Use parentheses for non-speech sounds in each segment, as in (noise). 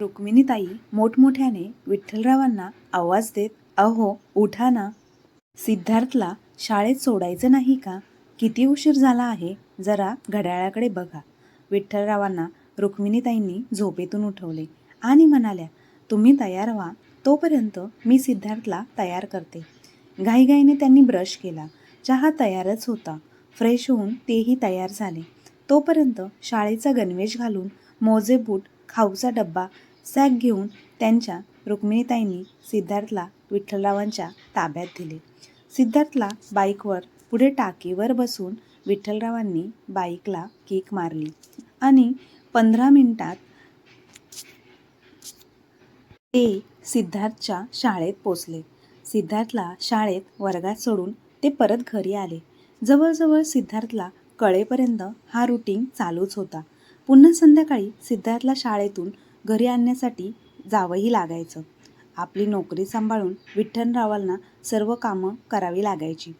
रुक्मिणीताई मोठमोठ्याने विठ्ठलरावांना आवाज देत अहो उठा ना. सिद्धार्थला शाळेत सोडायचं नाही का? किती उशीर झाला आहे जरा घड्याळाकडे बघा. विठ्ठलरावांना रुक्मिणीताईंनी झोपेतून उठवले आणि म्हणाल्या तुम्ही तयार व्हा तोपर्यंत मी सिद्धार्थला तयार करते. घाईघाईने त्यांनी ब्रश केला. चहा तयारच होता. फ्रेश होऊन तेही तयार झाले. तोपर्यंत शाळेचा गणवेश घालून मोजे बूट खाऊचा डब्बा सॅक घेऊन त्यांच्या रुक्मिणीताईंनी सिद्धार्थला विठ्ठलरावांच्या ताब्यात दिले. सिद्धार्थला बाईकवर पुढे टाकीवर बसून विठ्ठलरावांनी बाईकला किक मारली आणि पंधरा मिनिटात ते सिद्धार्थच्या शाळेत पोचले. सिद्धार्थला शाळेत वर्गात सोडून ते परत घरी आले. जवळजवळ सिद्धार्थला कळेपर्यंत हा रुटीन चालूच होता. पुन्हा संध्याकाळी सिद्धार्थला शाळेतून घरी आणण्यासाठी जावंही लागायचं. आपली नोकरी सांभाळून विठ्ठलरावांना सर्व कामं करावी लागायची.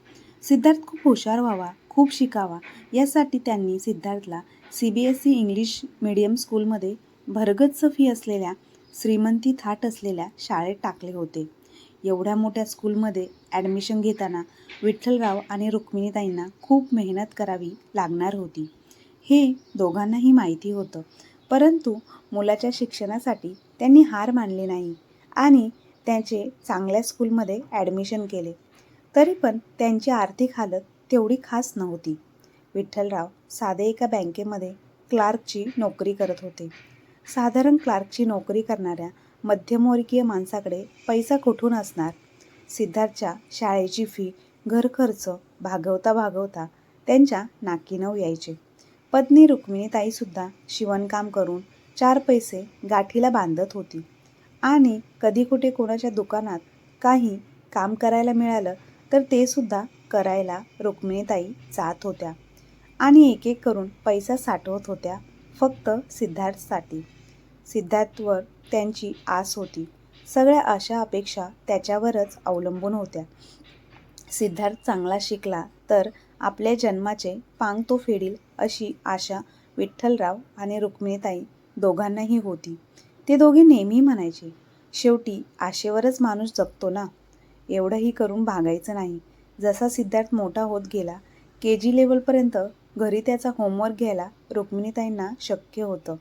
सिद्धार्थ खूप हुशार व्हावा खूप शिकावा यासाठी त्यांनी सिद्धार्थला C B S E English medium स्कूलमध्ये भरगच्च फी असलेल्या श्रीमंती थाट असलेल्या शाळेत टाकले होते. एवढ्या मोठ्या स्कूलमध्ये ॲडमिशन घेताना विठ्ठलराव आणि रुक्मिणीताईंना खूप मेहनत करावी लागणार होती. हे दोघांनाही माहिती होतं. परंतु मुलाच्या शिक्षणासाठी त्यांनी हार मानली नाही आणि त्यांचे चांगल्या स्कूलमध्ये ॲडमिशन केले. तरी पण त्यांची आर्थिक हालत तेवढी खास नव्हती. विठ्ठलराव साधे एका बँकेमध्ये क्लार्कची नोकरी करत होते. साधारण क्लार्कची नोकरी करणाऱ्या मध्यमवर्गीय माणसाकडे पैसा कुठून असणार? सिद्धार्थच्या शाळेची फी घरखर्च भागवता भागवता त्यांच्या नाकीनऊ यायचे. पत्नी रुक्मिणीताईसुद्धा शिवणकाम करून चार पैसे गाठीला बांधत होती. आणि कधी कुठे कोणाच्या दुकानात काही काम करायला मिळालं तर ते सुद्धा करायला रुक्मिणीताई जात होत्या. आणि एक एक करून पैसा साठवत होत्या फक्त सिद्धार्थसाठी. सिद्धार्थवर त्यांची आस होती. सगळ्या अशा अपेक्षा त्याच्यावरच अवलंबून होत्या. सिद्धार्थ चांगला शिकला तर आपल्या जन्माचे पांग तो फेडील अशी आशा विठ्ठलराव आणि रुक्मिणीताई दोघांनाही होती. ते दोघे नेहमी म्हणायचे शेवटी आशेवरच माणूस जगतो ना? एवढंही करून भागायचं नाही. जसा सिद्धार्थ मोठा होत गेला के जी लेवलपर्यंत घरी त्याचा होमवर्क घ्यायला रुक्मिणीताईंना शक्य होतं.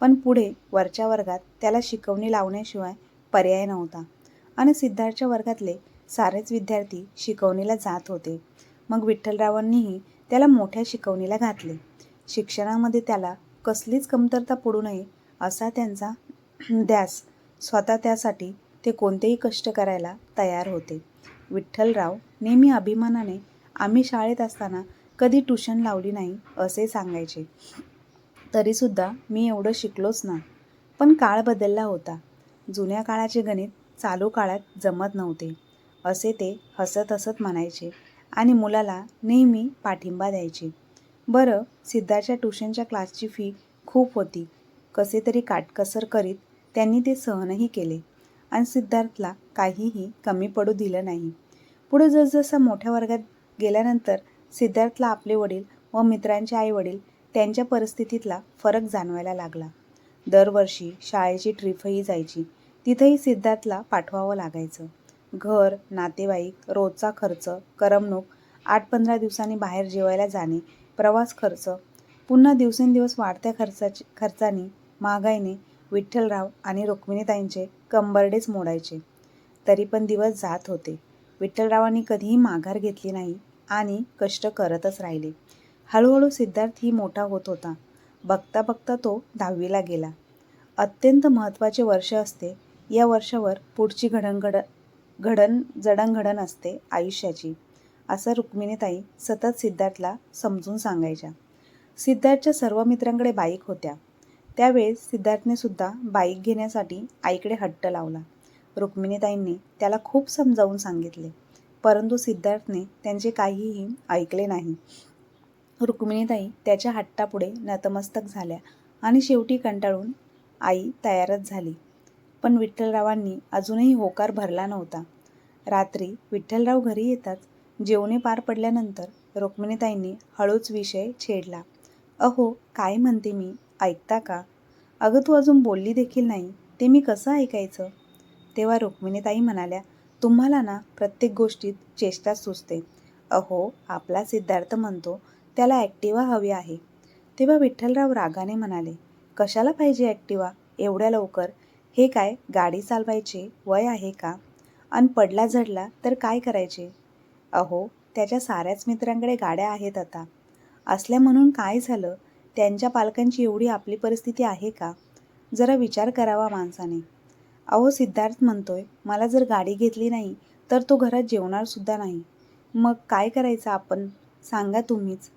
पण पुढे वरच्या वर्गात त्याला शिकवणी लावण्याशिवाय पर्याय नव्हता. आणि सिद्धार्थच्या वर्गातले सारेच विद्यार्थी शिकवणीला जात होते. मग विठ्ठलरावांनीही त्याला मोठ्या शिकवणीला घातले. शिक्षणामध्ये त्याला कसलीच कमतरता पडू नये असा त्यांचा ध्यास स्वतः त्यासाठी ते कोणतेही कष्ट करायला तयार होते. विठ्ठलराव नेहमी अभिमानाने आम्ही शाळेत असताना कधी ट्यूशन लावली नाही? असे सांगायचे. तरीसुद्धा मी एवढं शिकलोच ना. पण काळ बदलला होता. जुन्या काळाचे गणित चालू काळात जमत नव्हते असे ते हसत हसत म्हणायचे. आणि मुलाला नेहमी पाठिंबा द्यायचे. बरं सिद्धार्थच्या ट्यूशनच्या क्लासची फी खूप होती. कसे तरी काटकसर करीत त्यांनी ते सहनही केले. आणि सिद्धार्थला काहीही कमी पडू दिलं नाही. पुढे जसजसा मोठ्या वर्गात गेल्यानंतर सिद्धार्थला आपले वडील व मित्रांचे आई वडील त्यांच्या परिस्थितीतला फरक जाणवायला लागला. दरवर्षी शाळेची ट्रिपही जायची. तिथंही सिद्धार्थला पाठवावं लागायचं. घर नातेवाईक रोजचा खर्च करमणूक आठ पंधरा दिवसांनी बाहेर जेवायला जाणे प्रवास खर्च पुन्हा दिवसेंदिवस वाढत्या खर्चाची खर्चानी महागाईने विठ्ठलराव आणि रुक्मिणीताईंचे कंबरडेच मोडायचे. तरी पण दिवस जात होते. विठ्ठलरावांनी कधीही माघार घेतली नाही आणि कष्ट करतच राहिले. हळूहळू सिद्धार्थ ही मोठा होत होता. बघता बघता तो दहावीला गेला. अत्यंत महत्त्वाचे वर्ष असते. या वर्षावर पुढची घडणघड घडण जडणघडण असते आयुष्याची असं रुक्मिणीताई सतत सिद्धार्थला समजून सांगायच्या. सिद्धार्थच्या सर्व मित्रांकडे बाईक होत्या. त्यावेळेस सिद्धार्थने सुद्धा बाईक घेण्यासाठी आईकडे हट्ट लावला. रुक्मिणीताईंनी त्याला खूप समजावून सांगितले परंतु सिद्धार्थने त्यांचे काहीही ऐकले नाही. रुक्मिणीताई त्याच्या हट्टापुढे नतमस्तक झाल्या आणि शेवटी कंटाळून आई तयारच झाली. पण विठ्ठलरावांनी अजूनही होकार भरला नव्हता. रात्री विठ्ठलराव घरी येताच जेवणे पार पडल्यानंतर रुक्मिणीताईंनी हळूच विषय छेडला. अहो काय म्हणते मी? ऐकता का? अगं तू अजून बोलली देखील नाही. ते मी कसं ऐकायचं? तेव्हा रुक्मिणीताई म्हणाल्या तुम्हाला ना प्रत्येक गोष्टीत चेष्टा सुचते. अहो आपला सिद्धार्थ म्हणतो त्याला ॲक्टिवा हवी आहे. तेव्हा विठ्ठलराव रागाने म्हणाले कशाला पाहिजे ॲक्टिवा? एवढ्या लवकर हे काय गाडी चालवायचे वय आहे का? अन पडला झडला तर काय करायचे? अहो त्याच्या साऱ्याच मित्रांकडे गाड्या आहेत आता. असल्या म्हणून काय झालं? त्यांच्या पालकांची एवढी आपली परिस्थिती आहे का? जरा विचार करावा माणसाने. अहो सिद्धार्थ म्हणतोय मला जर गाडी घेतली नाही तर तो घरात जेवणारसुद्धा नाही. मग काय करायचं आपण? सांगा तुम्हीच.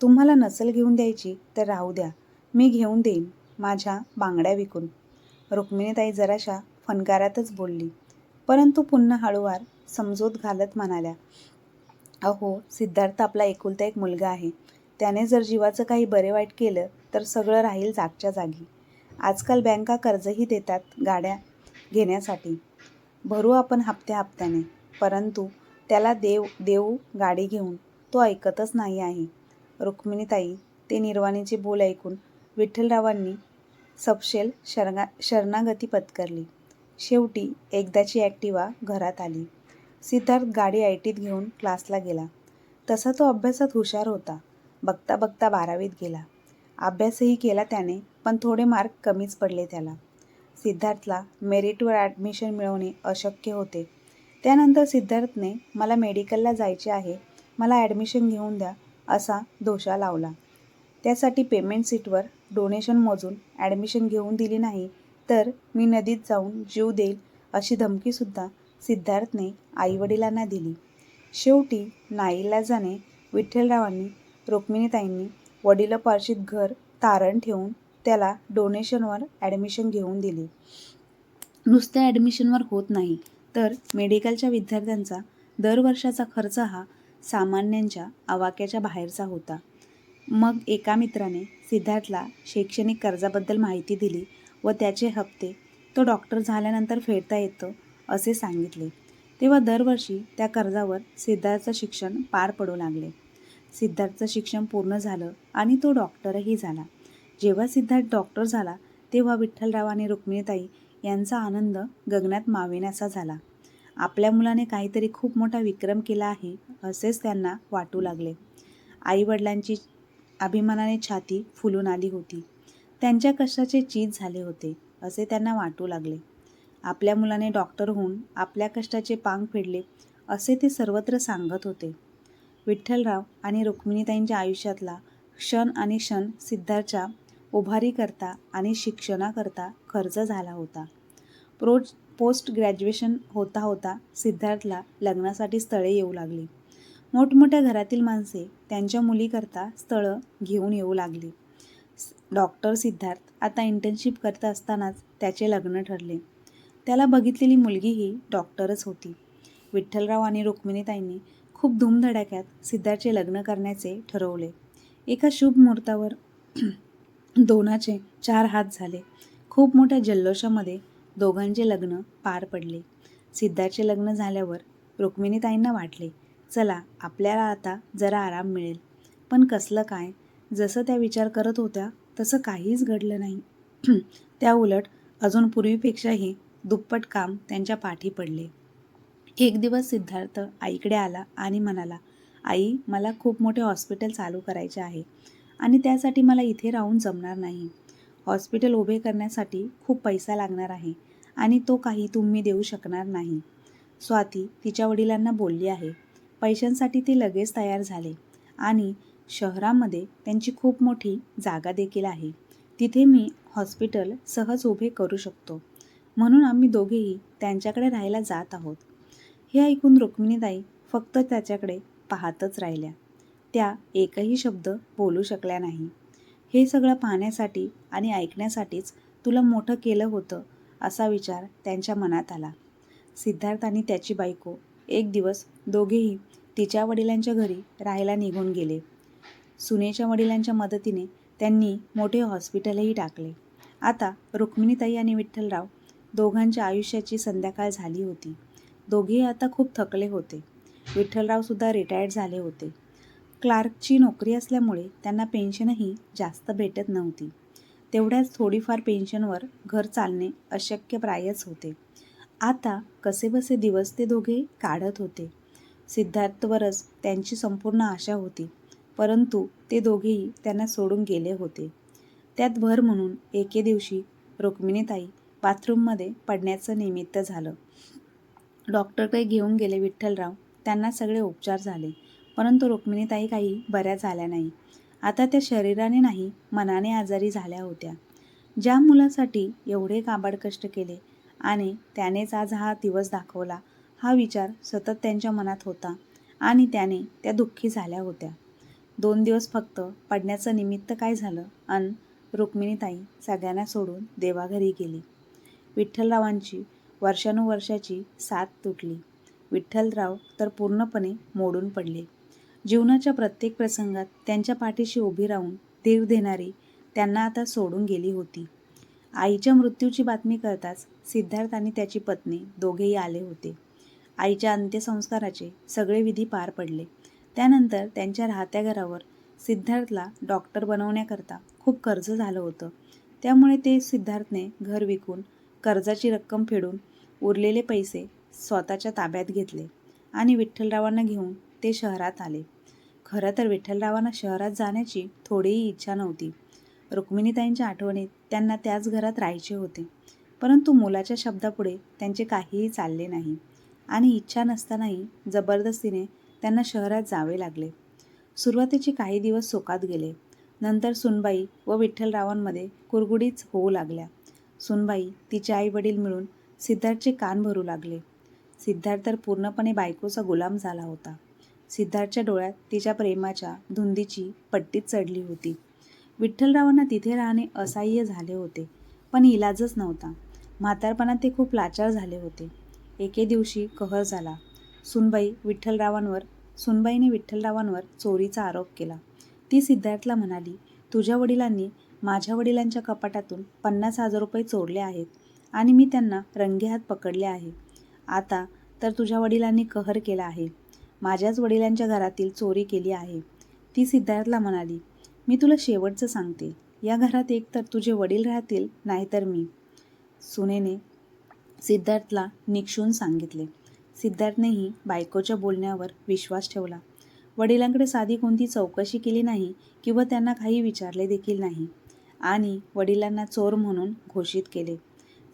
तुम्हाला नसल घेऊन द्यायची तर राहू द्या. मी घेऊन देईन माझ्या बांगड्या विकून. रुक्मिणीताई जराशा फनकारातच बोलली. परंतु पुन्हा हळूवार समजूत घालत म्हणाल्या अहो सिद्धार्थ आपला एकुलता एक मुलगा आहे. त्याने जर जीवाचं काही बरे वाईट केलं तर सगळं राहील जागच्या जागी. आजकाल बँका कर्जही देतात गाड्या घेण्यासाठी. भरू आपण हप्त्या हप्त्याने. परंतु त्याला देव देऊ गाडी घेऊन तो ऐकतच नाही आहे. रुक्मिणीताई ते निर्वाणीचे बोल ऐकून विठ्ठलरावांनी सपशेल शरणा शरणागती पत्करली. शेवटी एकदाची ॲक्टिवा घरात आली. सिद्धार्थ गाडी आय टीत घेऊन क्लासला गेला. तसा तो अभ्यासात हुशार होता. बघता बघता बारावीत गेला. अभ्यासही केला त्याने पण थोडे मार्क कमीच पडले त्याला. सिद्धार्थला मेरिटवर ॲडमिशन मिळवणे अशक्य होते. त्यानंतर सिद्धार्थने मला मेडिकलला जायचे आहे. मला ॲडमिशन घेऊन द्या असा दोषा लावला. त्यासाठी पेमेंट सीटवर डोनेशन मोजून ॲडमिशन घेऊन दिली नाही तर मी नदीत जाऊन जीव देईल अशी धमकीसुद्धा सिद्धार्थने आईवडिलांना दिली. शेवटी नाईलाजाने विठ्ठलरावांनी रुक्मिणीताईंनी वडिलोपार्जित घर तारण ठेवून त्याला डोनेशनवर ॲडमिशन घेऊन दिले. नुसत्या ॲडमिशनवर होत नाही तर मेडिकलच्या विद्यार्थ्यांचा दरवर्षाचा खर्च हा सामान्यांच्या आवाक्याच्या बाहेरचा होता. मग एका मित्राने सिद्धार्थला शैक्षणिक कर्जाबद्दल माहिती दिली व त्याचे हप्ते तो डॉक्टर झाल्यानंतर फेडता येतं असे सांगितले. तेव्हा दरवर्षी त्या कर्जावर सिद्धार्थचं शिक्षण पार पडू लागले. सिद्धार्थचं शिक्षण पूर्ण झालं आणि तो डॉक्टरही झाला. जेव्हा सिद्धार्थ डॉक्टर झाला तेव्हा विठ्ठलराव आणि रुक्मिणीताई यांचा आनंद गगनात मावेनासा झाला. आपल्या मुलाने काहीतरी खूप मोठा विक्रम केला आहे असेच त्यांना वाटू लागले. आईवडिलांची अभिमानाने छाती फुलून आली होती. त्यांच्या कष्टाचे चीज झाले होते असे त्यांना वाटू लागले. आपल्या मुलाने डॉक्टर होऊन आपल्या कष्टाचे पांग फेडले असे ते सर्वत्र सांगत होते. विठ्ठलराव आणि रुक्मिणीताईंच्या आयुष्यातला क्षण आणि क्षण सिद्धार्थच्या उभारीकरता आणि शिक्षणाकरता खर्च झाला होता. प्रोज पोस्ट ग्रॅज्युएशन होता होता सिद्धार्थला लग्नासाठी स्थळे येऊ लागली. मोठमोठ्या घरातील माणसे त्यांच्या मुलीकरता स्थळं घेऊन येऊ लागली. डॉक्टर सिद्धार्थ आता इंटर्नशिप करत असतानाच त्याचे लग्न ठरले. त्याला बघितलेली मुलगीही डॉक्टरच होती. विठ्ठलराव आणि रुक्मिणीताईंनी खूप धूमधडाक्यात सिद्धार्थचे लग्न करण्याचे ठरवले. एका शुभ मुहूर्तावर (clears throat) दोनाचे चार हात झाले. खूप मोठ्या जल्लोषामध्ये दोघांचे लग्न पार पडले. सिद्धार्थचे लग्न झाल्यावर रुक्मिणीताईंना वाटले चला आपल्याला आता जरा आराम मिळेल. पण कसलं काय जसं त्या विचार करत होत्या तसं काहीच घडलं नाही. (clears throat) त्या उलट अजून पूर्वीपेक्षाही दुप्पट काम त्यांच्या पाठी पडले. एक दिवस सिद्धार्थ आईकडे आला आणि म्हणाला आई मला खूप मोठे हॉस्पिटल चालू करायचे आहे आणि त्यासाठी मला इथे राहून जमणार नाही. हॉस्पिटल उभे करण्यासाठी खूप पैसा लागणार आहे आणि तो काही तुम्ही देऊ शकणार नाही. स्वाती तिच्या वडिलांना बोलली आहे पैशांसाठी ते लगेच तयार झाले आणि शहरामध्ये त्यांची खूप मोठी जागा देखील आहे. तिथे मी हॉस्पिटल सहज उभे करू शकतो. म्हणून आम्ही दोघेही त्यांच्याकडे राहायला जात आहोत. हे ऐकून रुक्मिणीताई फक्त त्याच्याकडे पाहतच राहिल्या. त्या एकही शब्द बोलू शकल्या नाही. हे सगळं पाहण्यासाठी आणि ऐकण्यासाठीच तुला मोठं केलं होतं असा विचार त्यांच्या मनात आला. सिद्धार्थ आणि त्याची बायको एक दिवस दोघेही तिच्या वडिलांच्या घरी राहायला निघून गेले. सुनेच्या वडिलांच्या मदतीने त्यांनी मोठे हॉस्पिटलही टाकले. आता रुक्मिणीताई आणि विठ्ठलराव दोघांच्या आयुष्याची संध्याकाळ झाली होती. दोघेही आता खूप थकले होते. विठ्ठलरावसुद्धा रिटायर्ड झाले होते. क्लार्कची नोकरी असल्यामुळे त्यांना पेन्शनही जास्त भेटत नव्हती. तेवढ्याच थोडीफार पेन्शनवर घर चालणे अशक्यप्रायच होते. आता कसेबसे दिवस ते दोघे काढत होते. सिद्धार्थवरच त्यांची संपूर्ण आशा होती. परंतु ते दोघेही त्यांना सोडून गेले होते. त्यात भर म्हणून एके दिवशी रुक्मिणीताई बाथरूममध्ये पडण्याचं निमित्त झालं. डॉक्टरकडे घेऊन गेले विठ्ठलराव. त्यांना सगळे उपचार झाले. परंतु रुक्मिणीताई काही बऱ्या झाल्या नाही. आता त्या शरीराने नाही मनाने आजारी झाल्या होत्या. ज्या मुलासाठी एवढे काबाड कष्ट केले आणि त्यानेच आज हा दिवस दाखवला हा विचार सतत त्यांच्या मनात होता आणि त्याने त्या दुःखी झाल्या होत्या. दोन दिवस फक्त पडण्याचं निमित्त काय झालं? अन रुक्मिणीताई सगळ्यांना सोडून देवाघरी गेली. विठ्ठलरावांची वर्षानुवर्षाची साथ तुटली. विठ्ठलराव तर पूर्णपणे मोडून पडले. जीवनाच्या प्रत्येक प्रसंगात त्यांच्या पाठीशी उभी राहून धीर देणारी त्यांना आता सोडून गेली होती. आईच्या मृत्यूची बातमी करताच सिद्धार्थ आणि त्याची पत्नी दोघेही आले होते. आईच्या अंत्यसंस्काराचे सगळे विधी पार पडले. त्यानंतर त्यांच्या राहत्या घरावर सिद्धार्थला डॉक्टर बनवण्याकरता खूप कर्ज झालं होतं. त्यामुळे ते सिद्धार्थने घर विकून कर्जाची रक्कम फेडून उरलेले पैसे स्वतःच्या ताब्यात घेतले आणि विठ्ठलरावांना घेऊन ते शहरात आले. खरं तर विठ्ठलरावांना शहरात जाण्याची थोडीही इच्छा नव्हती. रुक्मिणीताईंच्या आठवणीत त्यांना त्याच घरात राहायचे होते. परंतु मुलाच्या शब्दापुढे त्यांचे काहीही चालले नाही. आणि इच्छा नसतानाही जबरदस्तीने त्यांना शहरात जावे लागले. सुरुवातीचे काही दिवस सोकात गेले. नंतर सुनबाई व विठ्ठलरावांमध्ये कुरगुडीच होऊ लागल्या. सुनबाई तिचे आई वडील मिळून सिद्धार्थचे कान भरू लागले. सिद्धार्थ तर पूर्णपणे बायकोचा गुलाम झाला होता. सिद्धार्थच्या डोळ्यात तिच्या प्रेमाच्या धुंदीची पट्टी चढली होती. विठ्ठलरावांना तिथे राहणे असह्य झाले होते पण इलाजच नव्हता. म्हातारपणात ते खूप लाचार झाले होते. एके दिवशी कहर झाला. सुनबाई विठ्ठलरावांवर सुनबाईने विठ्ठलरावांवर चोरीचा आरोप केला. ती सिद्धार्थला म्हणाली तुझ्या वडिलांनी माझ्या वडिलांच्या कपाटातून पन्नास हजार रुपये चोरले आहेत आणि मी त्यांना रंगेहात पकडले आहे. आता तर तुझ्या वडिलांनी कहर केला आहे. माझ्याच वडिलांच्या घरातील चोरी केली आहे. ती सिद्धार्थला म्हणाली मी तुला शेवटचं सांगते. या घरात एक तर तुझे वडील राहतील नाहीतर मी. सुनेने सिद्धार्थला निक्षून सांगितले. सिद्धार्थनेही बायकोच्या बोलण्यावर विश्वास ठेवला. वडिलांकडे साधी कोणती चौकशी केली नाही किंवा त्यांना काही विचारले देखील नाही. आणि वडिलांना चोर म्हणून घोषित केले.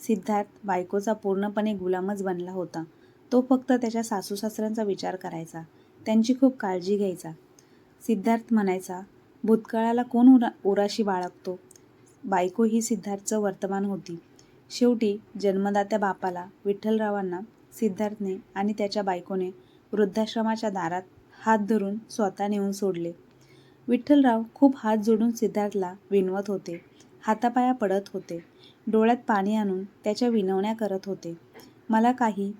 सिद्धार्थ बायकोचा पूर्णपणे गुलामच बनला होता. तो फक्त त्याच्या सासू सासऱ्यांचा विचार करायचा. त्यांची खूप काळजी घ्यायचा. सिद्धार्थ म्हणायचा भूतकाळाला कोण उरा उराशी बाळगतो? बायको ही सिद्धार्थचं वर्तमान होती. शेवटी जन्मदात्या बापाला विठ्ठलरावांना सिद्धार्थने आणि त्याच्या बायकोने वृद्धाश्रमाच्या दारात हात धरून स्वतः नेऊन सोडले. विठ्ठलराव खूप हात जोडून सिद्धार्थला विनवत होते. हातापाया पडत होते. डोळ्यात पाणी आणून त्याच्या विनवण्या करत होते. मला काही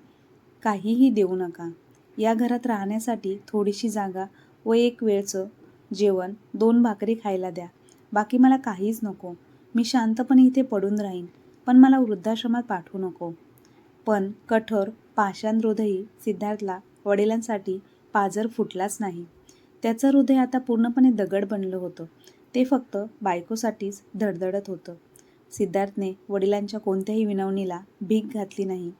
काहीही देऊ नका. या घरात राहण्यासाठी थोडीशी जागा व एक वेळचं जेवण दोन भाकरी खायला द्या. बाकी मला काहीच नको. मी शांतपणे इथे पडून राहीन. पण मला वृद्धाश्रमात पाठवू नको. पण कठोर पाषाणहृदयी सिद्धार्थला वडिलांसाठी पाजर फुटलाच नाही. त्याचं हृदय आता पूर्णपणे दगड बनलं होतं. ते फक्त बायकोसाठीच धडधडत होतं. सिद्धार्थने वडिलांच्या कोणत्याही विनवणीला भीक घातली नाही.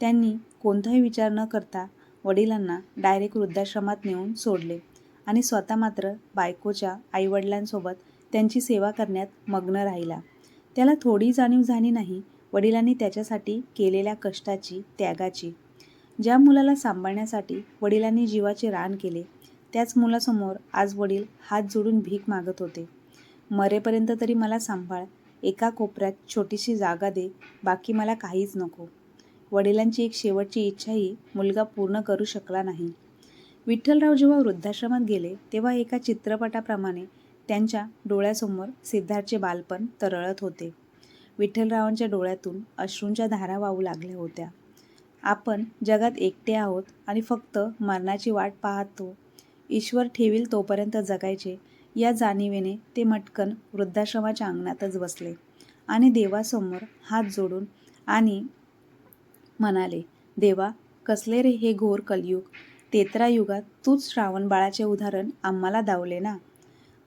त्यांनी कोणताही विचार न करता वडिलांना डायरेक्ट वृद्धाश्रमात नेऊन सोडले आणि स्वतः मात्र बायकोच्या आईवडिलांसोबत त्यांची सेवा करण्यात मग्न राहिला. त्याला थोडी जाणीव झाली नाही वडिलांनी त्याच्यासाठी केलेल्या कष्टाची त्यागाची. ज्या मुलाला सांभाळण्यासाठी वडिलांनी जीवाचे रान केले त्याच मुलासमोर आज वडील हात जोडून भीक मागत होते. मरेपर्यंत तरी मला सांभाळ एका कोपऱ्यात छोटीशी जागा दे बाकी मला काहीच नको. वडिलांची एक शेवटची इच्छाही मुलगा पूर्ण करू शकला नाही. विठ्ठलराव जेव्हा वृद्धाश्रमात गेले तेव्हा एका चित्रपटाप्रमाणे त्यांच्या डोळ्यासमोर सिद्धार्थचे बालपण तरळत होते. विठ्ठलरावांच्या डोळ्यातून अश्रूंच्या धारा वाहू लागल्या होत्या. आपण जगात एकटे आहोत आणि फक्त मरणाची वाट पाहतो. ईश्वर ठेवील तोपर्यंत जगायचे. या जाणीवेने ते मटकन वृद्धाश्रमाच्या अंगणातच बसले आणि देवासमोर हात जोडून आणि म्हणाले देवा कसले रे हे घोर कलयुग? तेत्रा युगात तूच श्रावण बाळाचे उदाहरण आम्हाला दावले ना?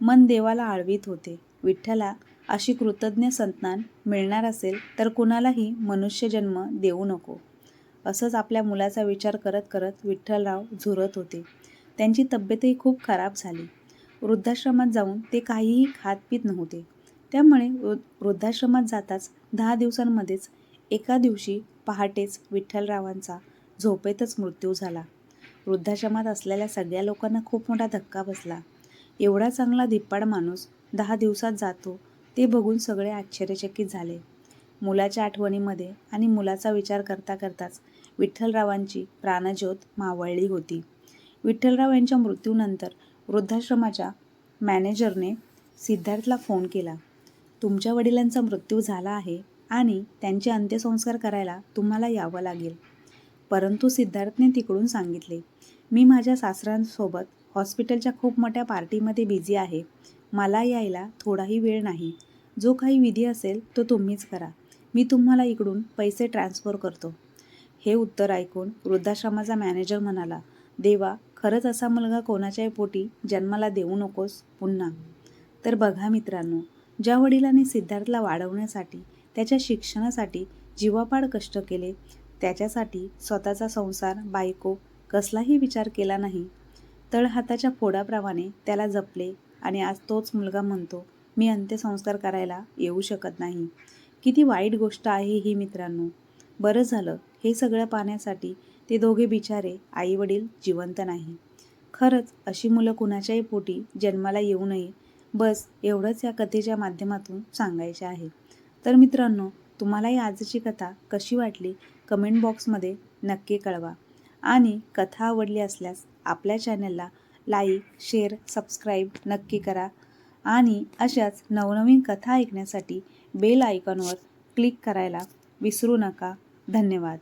मन देवाला आळवीत होते. विठ्ठला अशी कृतज्ञ संतान मिळणार असेल तर कुणालाही मनुष्यजन्म देऊ नको. असंच आपल्या मुलाचा विचार करत करत विठ्ठलराव झुरत होते. त्यांची तब्येतही खूप खराब झाली. वृद्धाश्रमात जाऊन ते काहीही खात पीत नव्हते. त्यामुळे वृ वृद्धाश्रमात जाताच दहा दिवसांमध्येच एका दिवशी पहाटेच विठ्ठलरावांचा झोपेतच मृत्यू झाला. वृद्धाश्रमात असलेल्या सगळ्या लोकांना खूप मोठा धक्का बसला. एवढा चांगला धिप्पाड माणूस दहा दिवसात जातो ते बघून सगळे आश्चर्यचकित झाले. मुलाच्या आठवणीमध्ये आणि मुलाचा विचार करता करताच विठ्ठलरावांची प्राणज्योत मावळली होती. विठ्ठलराव यांच्या मृत्यूनंतर वृद्धाश्रमाच्या मॅनेजरने सिद्धार्थला फोन केला. तुमच्या वडिलांचा मृत्यू झाला आहे आणि त्यांचे अंत्यसंस्कार करायला तुम्हाला यावं लागेल. परंतु सिद्धार्थने तिकडून सांगितले मी माझ्या सासऱ्यांसोबत हॉस्पिटलच्या खूप मोठ्या पार्टीमध्ये बिझी आहे. मला यायला थोडाही वेळ नाही. जो काही विधी असेल तो तुम्हीच करा. मी तुम्हाला इकडून पैसे ट्रान्स्फर करतो. हे उत्तर ऐकून वृद्धाश्रमाचा मॅनेजर म्हणाला देवा खरंच असा मुलगा कोणाच्याही पोटी जन्माला देऊ नकोस पुन्हा. तर बघा मित्रांनो ज्या वडिलांनी सिद्धार्थला वाढवण्यासाठी त्याच्या शिक्षणासाठी जीवापाड कष्ट केले त्याच्यासाठी स्वतःचा संसार बायको कसलाही विचार केला नाही तळहाताच्या फोडाप्रमाणे त्याला जपले आणि आज तोच मुलगा म्हणतो मी अंत्यसंस्कार करायला येऊ शकत नाही. किती वाईट गोष्ट आहे ही मित्रांनो. बरं झालं हे सगळं पाहण्यासाठी ते दोघे बिचारे आईवडील जिवंत नाही. खरंच अशी मुलं कुणाच्याही पोटी जन्माला येऊ नये. बस एवढंच या कथेच्या माध्यमातून सांगायचे आहे. तर मित्रांनो तुम्हालाही आजची कथा कशी वाटली? कमेंट बॉक्समध्ये नक्की कळवा. आणि कथा आवडली असल्यास आपल्या चॅनलला लाईक शेअर सबस्क्राईब नक्की करा आणि अशाच नवनवीन कथा ऐकण्यासाठी बेल आयकॉनवर क्लिक करायला विसरू नका. धन्यवाद.